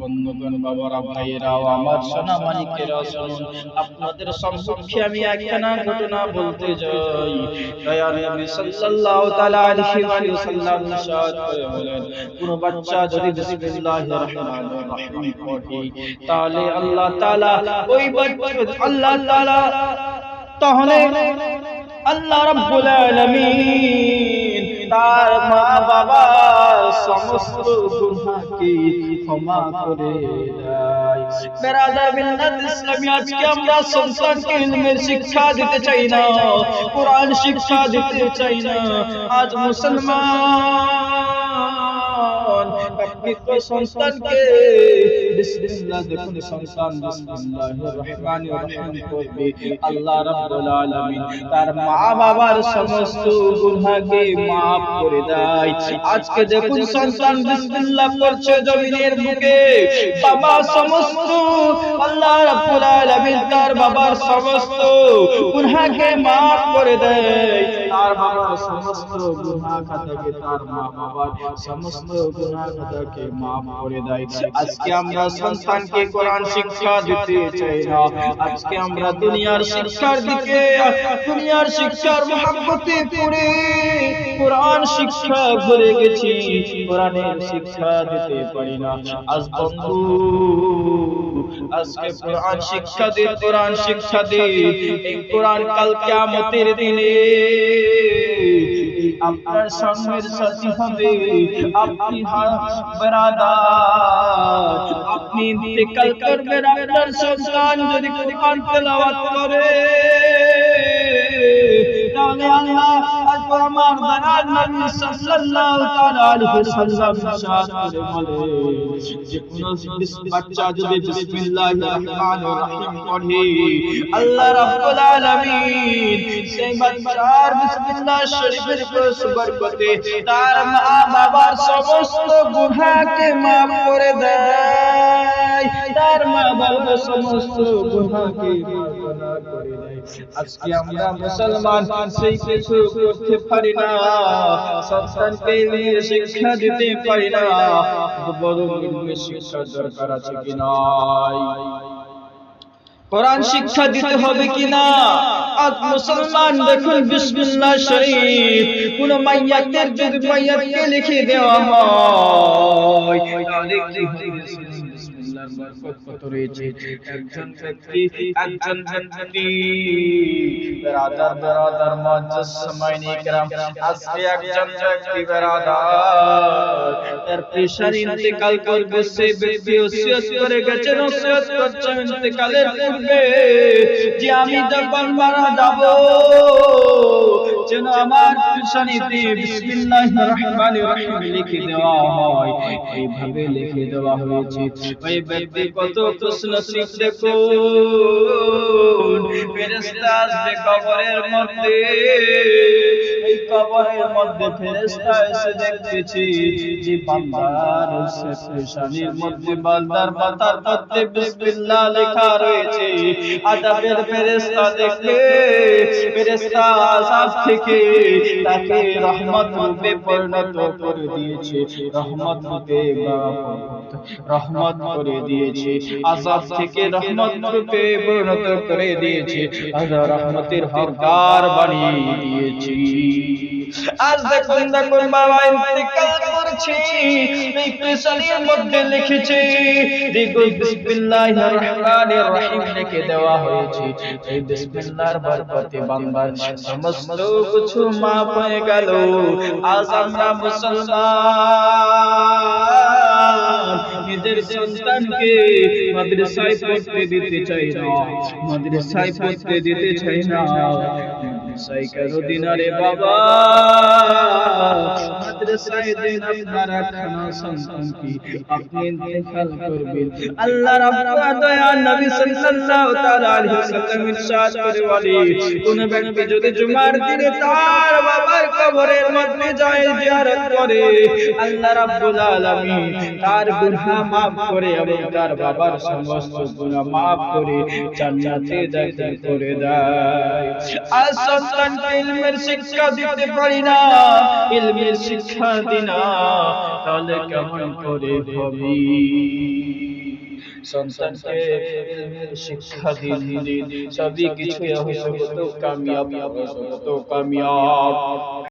বন্ধুগণ বাবারা ভাইয়েরাও আমার সোনা মানিকেরা শুনুন আপনাদের সম্মুখে আমি একখানা ঘটনা বলতে যাই দয়ার নবী সাল্লাল্লাহু তাআলা আলাইহি ওয়া সাল্লাম ইরশাদ বলেন কোন বাচ্চা যদি বিসমিল্লাহির রহমানির রহিম পড়ে তাহলে আল্লাহ তাআলা ওই বাচ্চা আল্লাহ তাআলা তাহলে আল্লাহ রাব্বুল আলামিন তার মা বাবার সমস্ত গুনাহকে ক্ষমা করে দেয় বেরাদার মিল্লাত ইসলামী আজকে আমরা সন্তানকে ইলমের শিক্ষা দিতে চাই না কোরআন শিক্ষা দিতে চাই না আজ মুসলমান আপনি তো সন্তানকে বিসমিল্লাহ করে দেয়। আজকে দেখুন সন্তান বিসমিল্লাহ পড়ছে জমিনের বুকে। বাবা সমস্ত, আল্লাহ রাব্বুল আলামিন তার বাবার সমস্ত গুনাহকে maaf করে দেয়। তার বাবার সমস্ত তার মা বাবার সমস্ত গুনাহ খাতাকে করে দেয়। আজকে আমরা সন্তানকে কোরআন শিক্ষা দিতে চাই না। আজকে আমরা দুনিয়ার শিক্ষার দিকে, দুনিয়ার শিক্ষার মহাব্বতে পড়ে কোরআন শিক্ষা ভুলে গেছি, কোরআনের শিক্ষা দিতে পারি না। আজ বন্ধু, আজকে কোরআন শিক্ষা দে, কোরআন শিক্ষা দে। কোরআন কাল কিয়ামতের দিনে আপনার সঙ্গের সাথী হবে আপনি বেরাদার আপনি ইন্তেকাল করবেন আপনার সন্তান যদি কোরআন তেলাওয়াত করে। তাহলে আল্লাহ আকবার আমার দয়ার নবী সাল্লাল্লাহু তাআলা আলাইহি ওয়াসাল্লাম ইরশাদ করে বলে যে কোন বাচ্চা যদি বিসমিল্লাহির রহমানির রহিম পড়ে, আল্লাহ রাব্বুল আলামিন সেই বাচ্চার বিসমিল্লাহ শরীফের বরকতে তার মা বাবার সমস্ত গুনাহকে maaf করে দেয় তার মা বাবার সমস্ত গুনাহকে maaf করে দেয় আজকে আমরা মুসলমান সেই কিছু করতে পারি না সন্তানকে ইলমের শিক্ষা দিতে পারি না বড় ইলমের শিক্ষা দরকার আছে কি নাই কোরআন শিক্ষা দিতে হবে কিনা আজ মুসলমান দেখুন বিসমিল্লাহ শরীফ কোন মাইয়াতের যদি মাইয়াতকে লিখে দেওয়া হয় তাহলে কি হবে বিসমিল্লাহর বরকত কত রয়েছে একজন ব্যক্তি একজন ব্যক্তি বেরাদার বেরাদার মুআজ্জাজ সামাইনি کرام আজকে একজন ব্যক্তি বেরাদার তার পেশার ইন্তেকাল করবে সে ব্যক্তি ওসিয়ত করে গেছেন ওসিয়ত করছেন ইন্তেকালের পূর্বে যে আমি যখন মারা যাব, যেন আমার পেশানিতে বিসমিল্লাহির রহমানির রহিম লিখে দেওয়া হয়। এইভাবে লিখে দেওয়া হয়েছে। ওই ব্যক্তি কত প্রশ্ন শিখতে কোন ফেরেশতা আসবে কবরের মধ্যে। কবরের মধ্যে ফেরেশতা এসে দেখতেছি যে বান্দার পেশানির মধ্যে বান্দার মাথার মধ্যে বিসমিল্লাহ লেখা রয়েছে। আজাবের ফেরেশতা দেখে ফেরেশতা আযাব থেকে তাকে রহমত রূপে পরিণত করে দিয়েছে। রহমত রূপে রহমত করে দিয়েছে। আযাব থেকে রহমত রূপে পরিণত করে দিয়েছে। আল্লাহ রহমতের হকদার বানিয়ে দিয়েছে। আজ দেখুন দেখুন বাবা ইন্তেকাল করছে, এই মধ্যে লিখেছে দেখুন বিসমিল্লাহির রহমানির রহিম লিখে দেওয়া হয়েছে। এই বিসমিল্লাহর বরকতে বান্দার সমস্ত কিছু মাফ হয়ে গেল। আজ আমরা মুসলমান, নিজের সন্তানকে মাদ্রাসায় পড়তে দিতে চাই না, মাদ্রাসায় পড়তে দিতে চাই না। মাদ্রাসায় কেন দিনারে বাবা মাদ্রাসায় দিন আপনারা খানা সন্তানকে আপনি ইন্তেকাল করবেন আল্লাহ রাব্বুল দয়া নবী সাল্লাল্লাহু তাআলা আলাইহি ওয়াসাল্লাম ইরশাদ করে বলে কোন ব্যক্তি যদি জুমার দিনে তার বাবার কবরের মধ্যে যায় জিয়ারত করে আল্লাহ রাব্বুল আলামিন তার গুনাহ maaf করে এবং তার বাবার সমস্ত গুনাহ maaf করে জান্নাতে দাখিল করে দেয় আজ সন্তানকে ইলমের শিক্ষা দিতে পারি না ইলমের শিক্ষা দিনা সবই কিছু কামিয়াব কামিয়াব।